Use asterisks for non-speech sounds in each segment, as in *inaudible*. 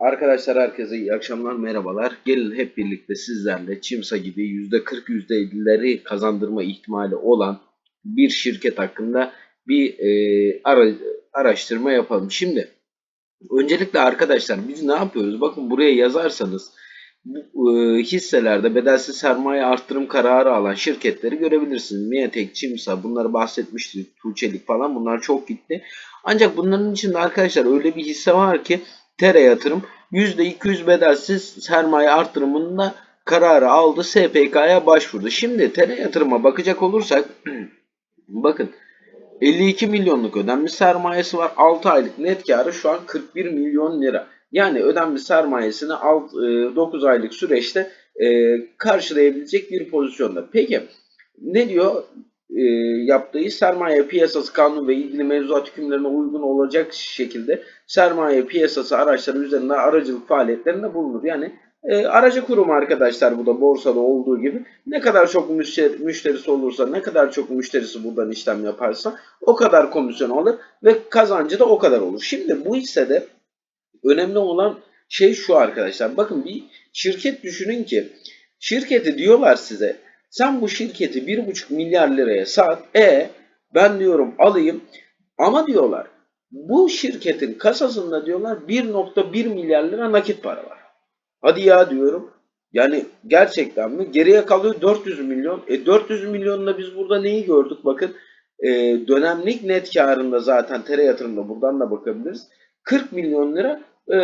Arkadaşlar herkese iyi akşamlar, merhabalar. Gelin hep birlikte sizlerle Çimsa gibi %40 %50'leri kazandırma ihtimali olan bir şirket hakkında bir e, ara- araştırma yapalım. Şimdi öncelikle arkadaşlar biz ne yapıyoruz? Bakın buraya yazarsanız bu e, hisselerde bedelsiz sermaye arttırım kararı alan şirketleri görebilirsiniz. Miatek, Çimsa bunları bahsetmiştik. Tuğçelik falan bunlar çok gitti. Ancak bunların içinde arkadaşlar öyle bir hisse var ki Tere Yatırım %200 bedelsiz sermaye artırımında kararı aldı. SPK'ya başvurdu. Şimdi Tere Yatırım'a bakacak olursak *clears throat* bakın 52 milyonluk ödenmiş sermayesi var. 6 aylık net karı şu an 41 milyon lira. Yani ödenmiş sermayesini alt, e, 9 aylık süreçte e, karşılayabilecek bir pozisyonda. Peki ne diyor? E, yaptığı sermaye piyasası kanunu ve ilgili mevzuat hükümlerine uygun olacak şekilde sermaye piyasası araçları üzerinde aracılık faaliyetlerinde bulunur. Yani e, aracı kurum arkadaşlar bu da borsada olduğu gibi ne kadar çok müşteri, müşterisi olursa ne kadar çok müşterisi buradan işlem yaparsa o kadar komisyon alır ve kazancı da o kadar olur. Şimdi bu hissede önemli olan şey şu arkadaşlar. Bakın bir şirket düşünün ki şirketi diyorlar size sen bu şirketi 1,5 milyar liraya sat. E ben diyorum alayım ama diyorlar bu şirketin kasasında diyorlar 1.1 milyar lira nakit para var. Hadi ya diyorum. Yani gerçekten mi? Geriye kalıyor 400 milyon. E 400 milyonla biz burada neyi gördük? Bakın e, dönemlik net karında zaten tere yatırımda buradan da bakabiliriz. 40 milyon lira e,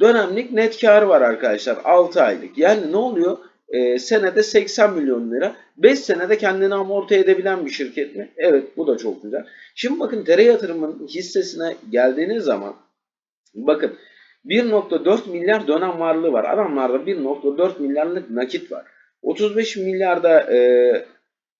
dönemlik net karı var arkadaşlar 6 aylık. Yani ne oluyor? E, senede 80 milyon lira. 5 senede kendini amorti edebilen bir şirket mi? Evet bu da çok güzel. Şimdi bakın tere yatırımın hissesine geldiğiniz zaman bakın 1.4 milyar dönem varlığı var. Adamlarda 1.4 milyarlık nakit var. 35 milyarda e,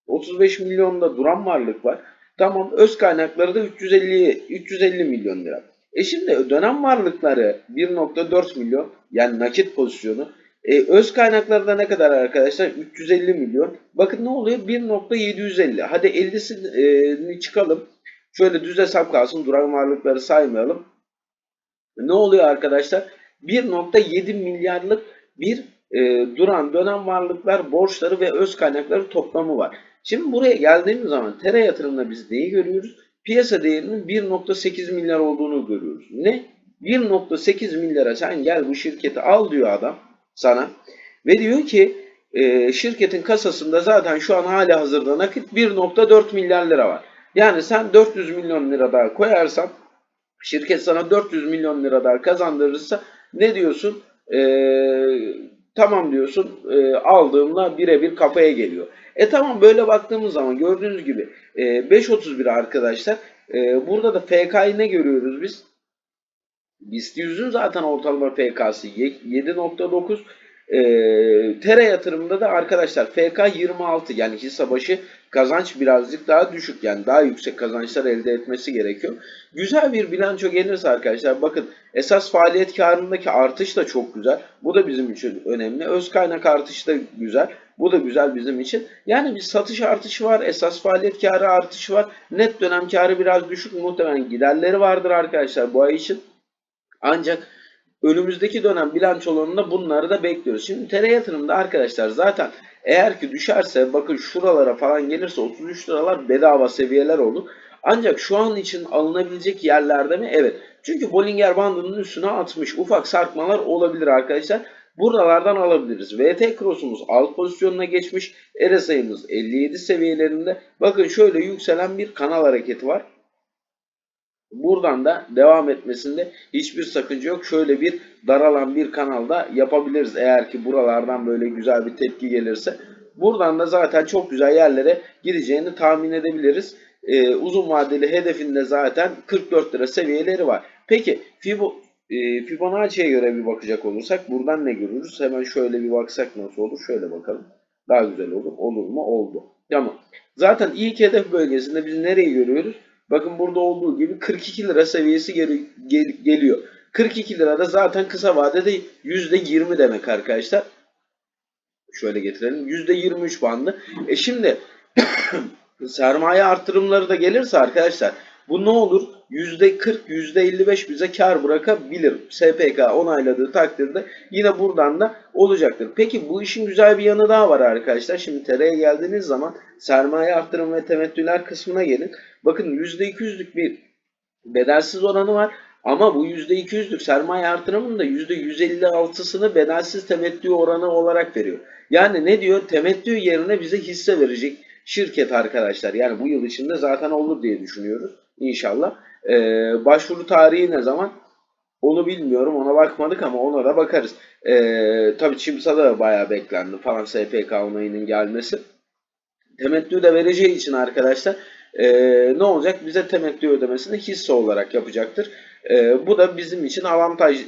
35 milyonda duran varlık var. Tamam öz kaynakları da 350 350 milyon lira. E şimdi dönem varlıkları 1.4 milyon yani nakit pozisyonu. E, öz kaynakları da ne kadar arkadaşlar? 350 milyon. Bakın ne oluyor? 1.750. Hadi 50'sini çıkalım. Şöyle düz hesap kalsın. Duran varlıkları saymayalım. Ne oluyor arkadaşlar? 1.7 milyarlık bir e, duran dönem varlıklar, borçları ve öz kaynakları toplamı var. Şimdi buraya geldiğimiz zaman tere yatırımda biz neyi görüyoruz? Piyasa değerinin 1.8 milyar olduğunu görüyoruz. Ne? 1.8 milyara sen gel bu şirketi al diyor adam sana. Ve diyor ki e, şirketin kasasında zaten şu an hali hazırda nakit 1.4 milyar lira var. Yani sen 400 milyon lira daha koyarsan şirket sana 400 milyon lira daha kazandırırsa ne diyorsun? Ee, tamam diyorsun e, aldığımla birebir kafaya geliyor. E tamam böyle baktığımız zaman gördüğünüz gibi e, 5.31 arkadaşlar. E, burada da FK'yı ne görüyoruz biz? BIST 100'ün zaten ortalama FK'sı 7.9. E, tere yatırımda da arkadaşlar FK 26 yani hisse başı kazanç birazcık daha düşük yani daha yüksek kazançlar elde etmesi gerekiyor. Güzel bir bilanço gelirse arkadaşlar bakın esas faaliyet karındaki artış da çok güzel. Bu da bizim için önemli. Öz kaynak artışı da güzel. Bu da güzel bizim için. Yani bir satış artışı var. Esas faaliyet karı artışı var. Net dönem karı biraz düşük. Muhtemelen giderleri vardır arkadaşlar bu ay için. Ancak önümüzdeki dönem bilançolarında bunları da bekliyoruz. Şimdi tere yatırımda arkadaşlar zaten eğer ki düşerse bakın şuralara falan gelirse 33 liralar bedava seviyeler olur. Ancak şu an için alınabilecek yerlerde mi? Evet. Çünkü Bollinger bandının üstüne atmış. Ufak sarkmalar olabilir arkadaşlar. Buralardan alabiliriz. VT Cross'umuz alt pozisyonuna geçmiş. RSI'miz 57 seviyelerinde. Bakın şöyle yükselen bir kanal hareketi var. Buradan da devam etmesinde hiçbir sakınca yok. Şöyle bir daralan bir kanalda yapabiliriz eğer ki buralardan böyle güzel bir tepki gelirse. Buradan da zaten çok güzel yerlere gideceğini tahmin edebiliriz. Ee, uzun vadeli hedefinde zaten 44 lira seviyeleri var. Peki Fibo, e, Fibonacci'ye göre bir bakacak olursak buradan ne görürüz? Hemen şöyle bir baksak nasıl olur? Şöyle bakalım. Daha güzel olur. Olur mu? Oldu. Tamam. Zaten ilk hedef bölgesinde biz nereyi görüyoruz? Bakın burada olduğu gibi 42 lira seviyesi gel gel geliyor. 42 lira da zaten kısa vadede %20 demek arkadaşlar. Şöyle getirelim. %23 bandı. E şimdi *coughs* sermaye artırımları da gelirse arkadaşlar Bu ne olur? %40, %55 bize kar bırakabilir. SPK onayladığı takdirde yine buradan da olacaktır. Peki bu işin güzel bir yanı daha var arkadaşlar. Şimdi TR'ye geldiğiniz zaman sermaye arttırım ve temettüler kısmına gelin. Bakın %200'lük bir bedelsiz oranı var. Ama bu %200'lük sermaye artırımının da %156'sını bedelsiz temettü oranı olarak veriyor. Yani ne diyor? Temettü yerine bize hisse verecek şirket arkadaşlar. Yani bu yıl içinde zaten olur diye düşünüyoruz. İnşallah. Ee, başvuru tarihi ne zaman? Onu bilmiyorum. Ona bakmadık ama ona da bakarız. Ee, tabii Çimsa'da da bayağı beklendi falan SPK onayının gelmesi. Temettü de vereceği için arkadaşlar ee, ne olacak? Bize temettü ödemesini hisse olarak yapacaktır. Ee, bu da bizim için avantaj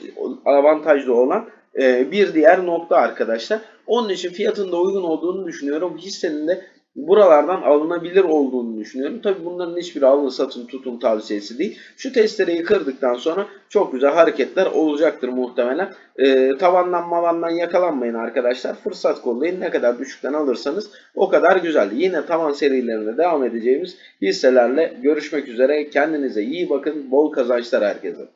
avantajlı olan e, bir diğer nokta arkadaşlar. Onun için fiyatın da uygun olduğunu düşünüyorum. Hissenin de buralardan alınabilir olduğunu düşünüyorum. Tabi bunların hiçbiri alın satın tutun tavsiyesi değil. Şu testereyi kırdıktan sonra çok güzel hareketler olacaktır muhtemelen. Ee, tavandan mavandan yakalanmayın arkadaşlar. Fırsat kollayın. Ne kadar düşükten alırsanız o kadar güzel. Yine tavan serilerine devam edeceğimiz hisselerle görüşmek üzere. Kendinize iyi bakın. Bol kazançlar herkese.